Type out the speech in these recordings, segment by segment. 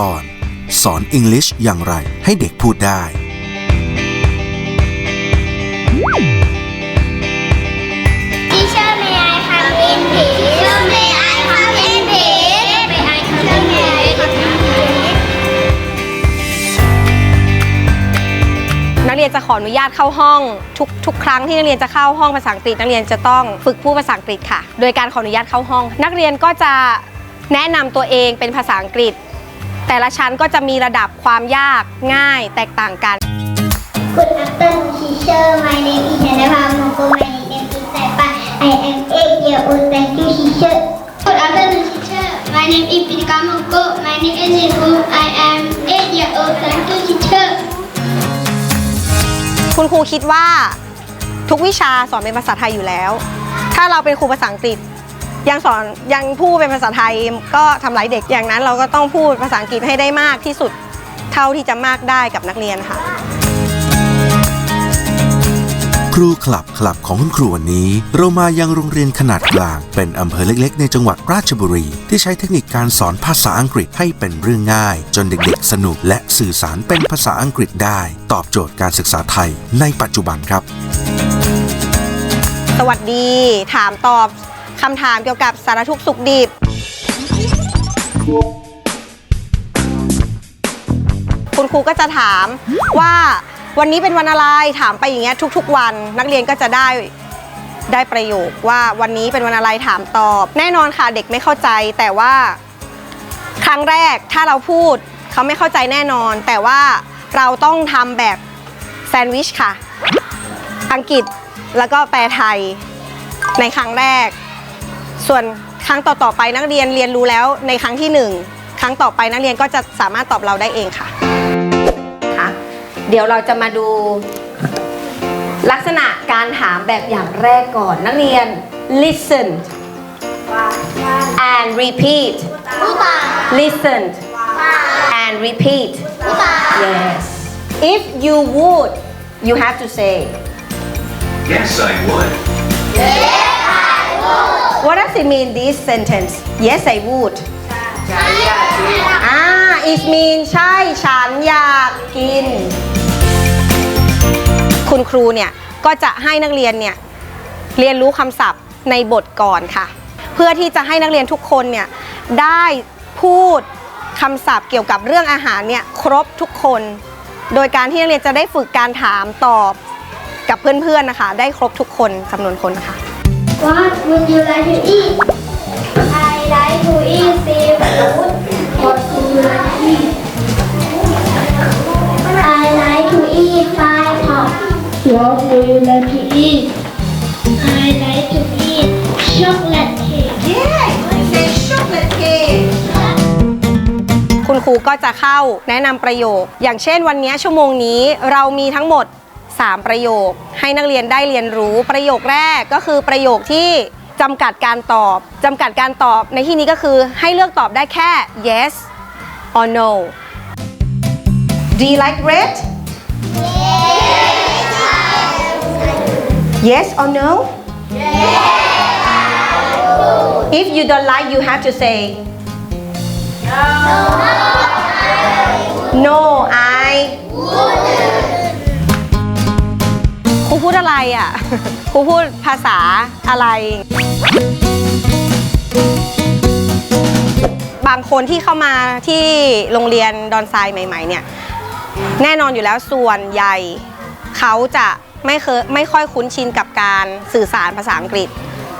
ตอน สอนอังกฤษอย่างไรให้เด็กพูดได้ Teacher, may I come in, please? Teacher, may I come in, please? May I come in, please? นักเรียนจะขออนุญาตเข้าห้องทุกทุกครั้งที่นักเรียนจะเข้าห้องภาษาอังกฤษนักเรียนจะต้องฝึกพูดภาษาอังกฤษค่ะ โดยการขออนุญาตเข้าห้อง นักเรียนก็จะแนะนำตัวเองเป็นภาษาอังกฤษ แต่ละชั้นก็จะมีระดับความยากง่ายแตกต่างกัน Good afternoon, teacher. My name is Nanaha Moko. My name is Saipa. I am 8 years old. Thank you, teacher. Good afternoon, teacher. My name is Pitika Moko. My name is Nifu. I am 8 years old. Thank you, teacher. คุณครูคิดว่าทุกวิชาสอนเป็นภาษาไทยอยู่แล้ว ถ้าเราเป็นครูภาษาอังกฤษ ยังสอนยังพูดเป็นภาษาไทยก็ทำร้ายเด็กอย่างนั้น เราก็ต้องพูดภาษาอังกฤษให้ได้มากที่สุดเท่าที่จะมากได้กับนักเรียนค่ะ ครูคลับคลับของคุณครูวันนี้ เรามายังโรงเรียนขนาดกลาง เป็นอำเภอเล็กๆ ในจังหวัดราชบุรี ที่ใช้เทคนิคการสอนภาษาอังกฤษให้เป็นเรื่องง่าย จนเด็กๆ สนุกและสื่อสารเป็นภาษาอังกฤษได้ ตอบโจทย์การศึกษาไทยในปัจจุบันครับ สวัสดี ถามตอบ คำถามเกี่ยวกับสารทุกข์สุขดิบ คุณครูก็จะถามว่าวันนี้เป็นวันอะไรถามไปอย่างเงี้ยทุก ๆ วัน นักเรียนก็จะได้ได้ประโยคว่าวันนี้เป็นวันอะไรถามตอบ แน่นอนค่ะเด็กไม่เข้าใจ แต่ว่าครั้งแรกถ้าเราพูดเขาไม่เข้าใจแน่นอน แต่ว่าเราต้องทำแบบแซนด์วิชค่ะ อังกฤษแล้วก็แปลไทยในครั้งแรก ส่วนครั้งต่อๆไปนักเรียนเรียนรู้แล้วในครั้งที่หนึ่งครั้งต่อไปนักเรียนก็จะสามารถตอบเราได้เองค่ะค่ะ เดี๋ยวเราจะมาดู ลักษณะการถามแบบอย่างแรกก่อนนักเรียน listen and repeat listen and repeat yes if you would you have to say Yes, I would. What does it mean this sentence? Yes, I would. อ่า it mean ใช่ฉันอยากกิน คุณครูเนี่ยก็จะให้นักเรียนเนี่ยเรียนรู้คำศัพท์ในบทก่อนค่ะ เพื่อที่จะให้นักเรียนทุกคนเนี่ยได้พูดคำศัพท์เกี่ยวกับเรื่องอาหารเนี่ยครบทุกคน โดยการที่นักเรียนจะได้ฝึกการถามตอบกับเพื่อนๆนะคะ ได้ครบทุกคนจำนวนคนนะคะ What would you like to eat? I like to eat seafood. What would you like to eat? I like to eat fried pork. What would you like to eat? I like to eat chocolate cake. Yeah, คุณครูก็จะเข้าแนะนำประโยค อย่างเช่นวันนี้ชั่วโมงนี้เรามีทั้งหมด 3 ประโยค ให้นักเรียนได้เรียนรู้ ประโยคแรกก็คือประโยคที่จำกัดการตอบจำกัดการตอบในที่นี้ก็คือให้เลือกตอบได้แค่ yes or no Do you like red Yes or no If you don't like you have to say No I อะ ครูพูดภาษาอะไร บางคนที่เข้ามาที่โรงเรียนดอนไซน์ใหม่ ๆ เนี่ย แน่นอนอยู่แล้วส่วนใหญ่เขาจะไม่เคยไม่ค่อยคุ้นชินกับการสื่อสารภาษาอังกฤษ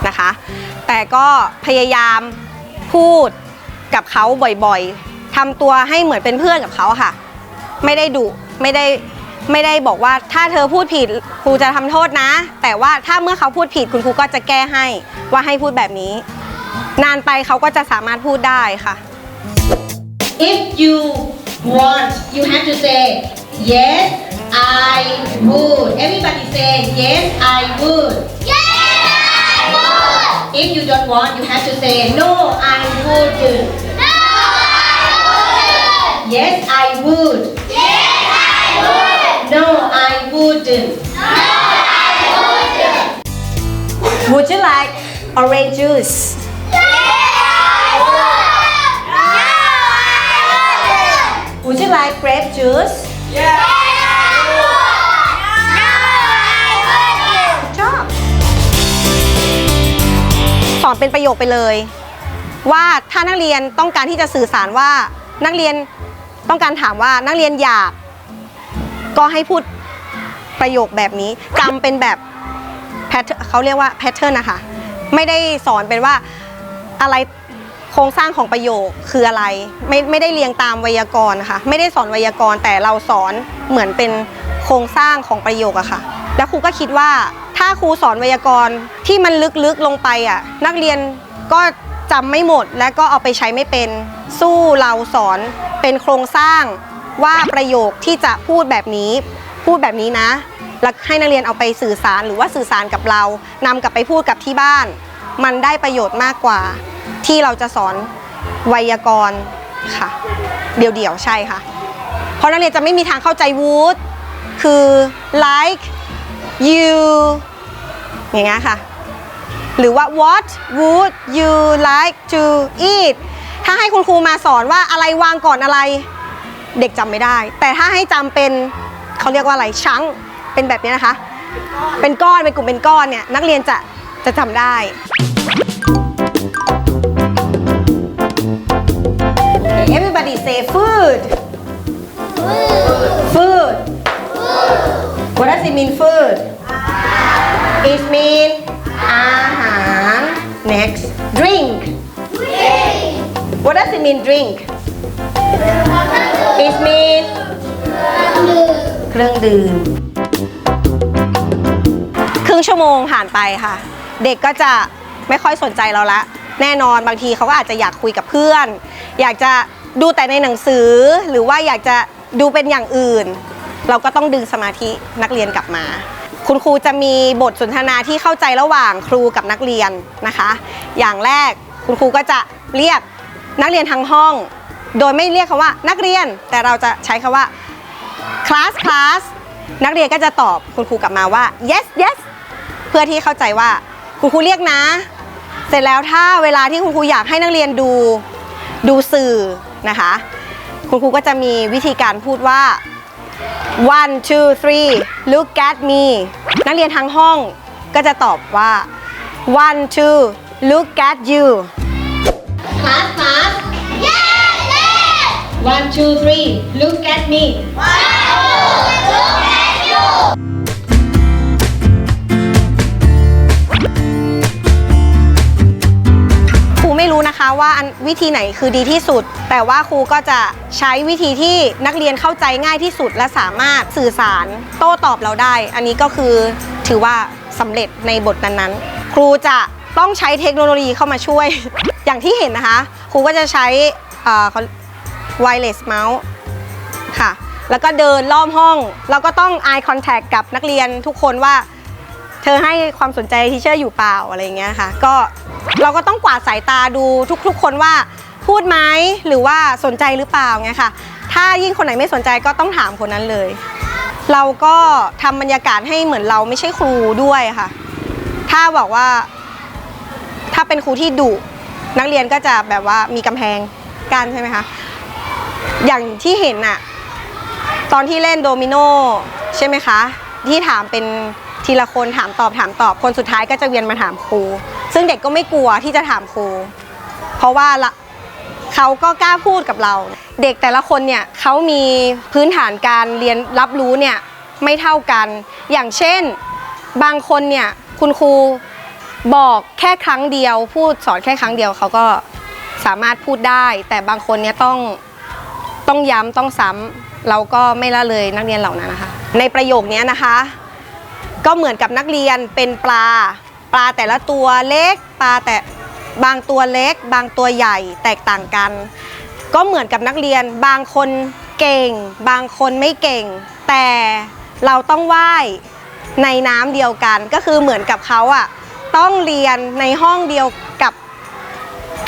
นะคะ แต่ก็พยายามพูดกับเขาบ่อยๆทำตัวให้เหมือนเป็นเพื่อนกับเขาค่ะ ไม่ได้ดุไม่ได้ ไม่ได้บอกว่าถ้าเธอพูดผิดครูจะทำโทษนะ แต่ว่าถ้าเมื่อเขาพูดผิดคุณครูก็จะแก้ให้ว่าให้พูดแบบนี้ นานไปเขาก็จะสามารถพูดได้ค่ะ If you want you have to say yes I would everybody say yes I would If you don't want you have to say no I wouldn't Yes I would No I wouldn't Would you like orange juice Would you like grape juice ชอบสอนเป็นประโยคไปเลย ว่าถ้านักเรียนต้องการที่จะสื่อสารว่านักเรียนต้องการถามว่านักเรียนอยาก ก็ให้พูด ประโยคแบบนี้จำเป็นแบบแพทเขาเรียกว่าแพทเทิร์นนะคะไม่ได้สอนเป็นว่าอะไรโครงสร้างของประโยคคืออะไร ไม่ไม่ได้เรียงตามไวยากรณ์นะคะไม่ได้สอนไวยากรณ์แต่เราสอนเหมือนเป็นโครงสร้างของประโยคอะค่ะ แล้วครูก็คิดว่าถ้าครูสอนไวยากรณ์ที่มันลึกๆลงไปอะนักเรียนก็จำไม่หมดและก็เอาไปใช้ไม่เป็น สู้เราสอนเป็นโครงสร้างว่าประโยคที่จะพูดแบบนี้ พูดแบบนี้นะแล้วให้นักเรียนเอาไปสื่อสารหรือว่าสื่อสารกับเรานำกลับไปพูดกับที่บ้าน มันได้ประโยชน์มากกว่า ที่เราจะสอนไวยากรณ์ค่ะ เดี่ยวๆใช่ค่ะ เพราะนักเรียนจะไม่มีทางเข้าใจ would คือ like you อย่างเงี้ยค่ะ หรือว่า what would you like to eat ถ้าให้คุณครูมาสอนว่าอะไรวางก่อนอะไร เด็กจำไม่ได้ แต่ถ้าให้จำเป็น เขาเรียกว่าอะไรชังเป็นแบบนี้นะคะ เป็นก้อนเป็นกลุ่มเป็นก้อนเนี่ยนักเรียนจะจะจำได้ Everybody say food food What does it mean food It mean อาหาร next drink What does it mean drink It mean เครื่องดื่ม ครึ่งชั่วโมงผ่านไปค่ะ เด็กก็จะไม่ค่อยสนใจเราละ แน่นอนบางทีเขาก็อาจจะอยากคุยกับเพื่อน อยากจะดูแต่ในหนังสือ หรือว่าอยากจะดูเป็นอย่างอื่น เราก็ต้องดึงสมาธินักเรียนกลับมา คุณครูจะมีบทสนทนาที่เข้าใจระหว่างครูกับนักเรียนนะคะ อย่างแรกคุณครูก็จะเรียกนักเรียนทั้งห้อง โดยไม่เรียกคำว่านักเรียนแต่เราจะใช้คำว่า class class นักเรียนก็จะตอบคุณครูกลับมาว่า yes yes เพื่อที่เข้าใจว่าคุณครูเรียกนะ เสร็จแล้วถ้าเวลาที่คุณครูอยากให้นักเรียนดูดูสื่อนะคะ คุณครูก็จะมีวิธีการพูดว่า one two three look at me นักเรียนทั้งห้องก็จะตอบว่า one two look at you one two three look at me ครูไม่รู้นะคะว่าอันวิธีไหนคือดีที่สุด แต่ว่าครูก็จะใช้วิธีที่นักเรียนเข้าใจง่ายที่สุดและสามารถสื่อสารโต้ตอบเราได้ อันนี้ก็คือถือว่าสำเร็จในบทนั้นๆ ครูจะต้องใช้เทคโนโลยีเข้ามาช่วย อย่างที่เห็นนะคะ ครูก็จะใช้เเมาส์ค่ะ แล้วก็เดินรอบห้อง เราก็ต้อง eye contact กับนักเรียนทุกคนว่า เธอให้ความสนใจทีเชอร์อยู่เปล่าอะไรเงี้ยค่ะ ก็เราก็ต้องกวาดสายตาดูทุกๆ คนว่าพูดไหมหรือว่าสนใจหรือเปล่าเงี้ยค่ะถ้ายิ่งคนไหนไม่สนใจก็ต้องถามคนนั้นเลย เราก็ทำบรรยากาศให้เหมือนเราไม่ใช่ครูด้วยค่ะ ถ้าบอกว่า ถ้าเป็นครูที่ดุนักเรียนก็จะแบบว่ามีกำแพงกั้นใช่ไหมคะ อย่างที่เห็นอะตอนที่เล่นโดมิโนใช่ไหมคะ ที่ถามเป็นทีละคนถามตอบถามตอบคนสุดท้ายก็จะเวียนมาถามครู ซึ่งเด็กก็ไม่กลัวที่จะถามครู เพราะว่าละเขาก็กล้าพูดกับเรา เด็กแต่ละคนเนี่ยเขามีพื้นฐานการเรียนรับรู้เนี่ยไม่เท่ากัน อย่างเช่น บางคนเนี่ยคุณครูบอกแค่ครั้งเดียว พูดสอนแค่ครั้งเดียวเขาก็สามารถพูดได้ แต่บางคนเนี่ยต้อง ต้องย้ำต้องซ้ำเราก็ไม่ละเลยนักเรียนเหล่านั้นนะคะ ในประโยคนี้นะคะ ก็เหมือนกับนักเรียนเป็นปลา ปลาแต่ละตัวเล็ก ปลาแต่บางตัวเล็ก บางตัวใหญ่แตกต่างกัน ก็เหมือนกับนักเรียนบางคนเก่ง บางคนไม่เก่ง แต่เราต้องว่ายในน้ำเดียวกัน ก็คือเหมือนกับเขาอะต้องเรียนในห้องเดียวกับ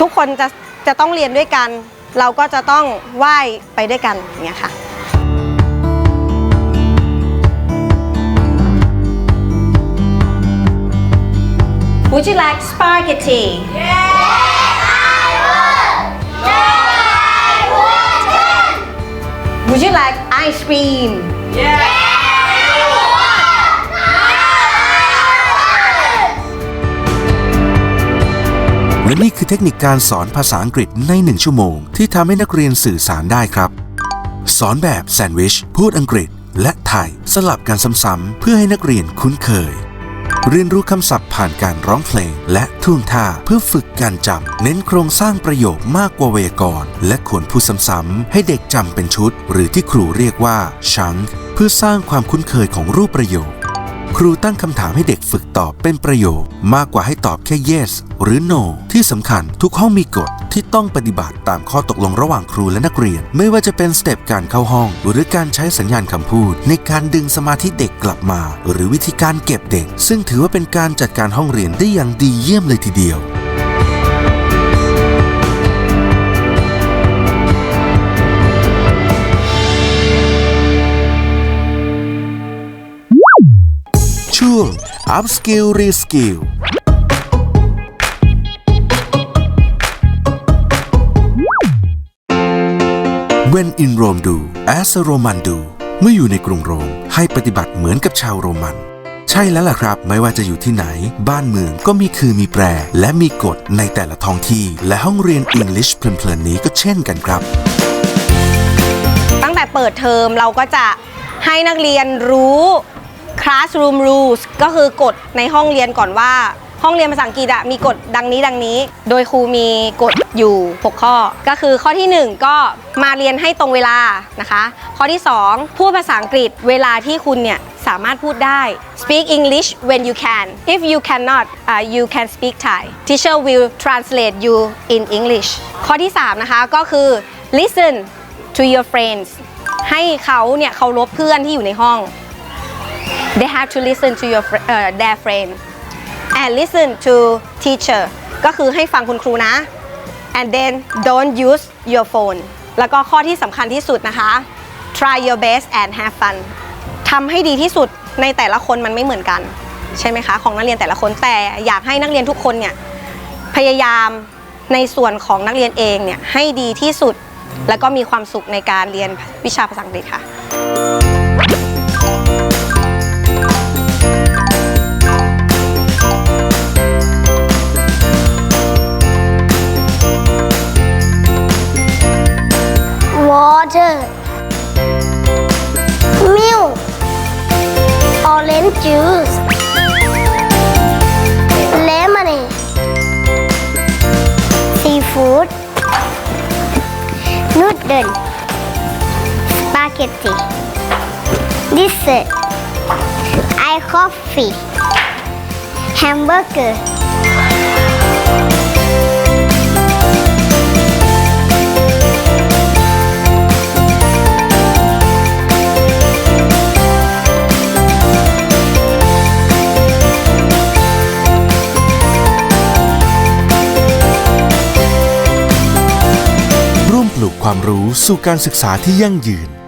ทุกคนจะจะต้องเรียนด้วยกัน เราก็จะต้องว่ายไปด้วยกันอย่างเงี้ยค่ะ Would you like spaghetti? Yes, I would. Yes, I would. เ Would you like ice cream Yeah. และนี่คือเทคนิคการสอนภาษาอังกฤษใน 1 ชั่วโมง ที่ทำให้นักเรียนสื่อสารได้ครับ สอนแบบแซนด์วิช พูดอังกฤษ และไทย สลับกันซ้ำๆเพื่อให้นักเรียนคุ้นเคย เรียนรู้คำศัพท์ผ่านการร้องเพลง และท่วงท่าเพื่อฝึกการจำเน้นโครงสร้างประโยคมากกว่าไวยากรณ์และควรพูดซ้ำๆให้เด็กจำเป็นชุด หรือที่ครูเรียกว่าชังเพื่อสร้างความคุ้นเคยของรูปประโยค ครูตั้งคำถามให้เด็กฝึกตอบเป็นประโยค มากกว่าให้ตอบแค่ yes หรือ no ที่สำคัญทุกห้องมีกฎที่ต้องปฏิบัติตามข้อตกลงระหว่างครูและนักเรียน ไม่ว่าจะเป็นสเต็ปการเข้าห้อง หรือการใช้สัญญาณคำพูด ในการดึงสมาธิเด็กกลับมา หรือวิธีการเก็บเด็ก ซึ่งถือว่าเป็นการจัดการห้องเรียนได้อย่างดีเยี่ยมเลยทีเดียวช่ว ง Upskill Reskill When in Rome do as a Roman do เมื่ออยู่ในกรุงโรมให้ปฏิบัติเหมือนกับชาวโรมัน ใช่แล้วล่ะครับ ไม่ว่าจะอยู่ที่ไหน บ้านเมืองก็มีคือมีแปร และมีกฎในแต่ละท้องที่ และห้องเรียน English เพลินๆนี้ก็เช่นกันครับ ตั้งแต่เปิดเทอมเราก็จะให้นักเรียนรู้ classroom rules ก็คือกฎในห้องเรียนก่อนว่า ห้องเรียนภาษาอังกฤษอะมีกฎดังนี้ดังนี้ โดยครูมีกฎอยู่ 6 ข้อ ก็คือข้อที่ 1 ก็มาเรียนให้ตรงเวลานะคะ ข้อที่ 2 พูดภาษาอังกฤษเวลาที่คุณเนี่ยสามารถพูดได้ speak English when you can if you cannot uh, you can speak Thai teacher will translate you in English ข้อที่ 3 นะคะก็คือ listen to your friends ให้เขาเนี่ยเคารพเพื่อนที่อยู่ในห้อง they have to listen to your fr- เอ่อ their friend and listen to teacher ก็คือให้ฟังคุณครูนะ and then don't use your phone แล้วก็ข้อที่สำคัญที่สุดนะคะ try your best and have fun ทำให้ดีที่สุดในแต่ละคนมันไม่เหมือนกัน ใช่ไหมคะของนักเรียนแต่ละคนแต่อยากให้นักเรียนทุกคนเนี่ยพยายามในส่วนของนักเรียนเองเนี่ยให้ดีที่สุด แล้วก็มีความสุขในการเรียนวิชาภาษาอังกฤษค่ะ coffee hamburger ร่วมปลูกความรู้สู่การศึกษาที่ยั่งยืน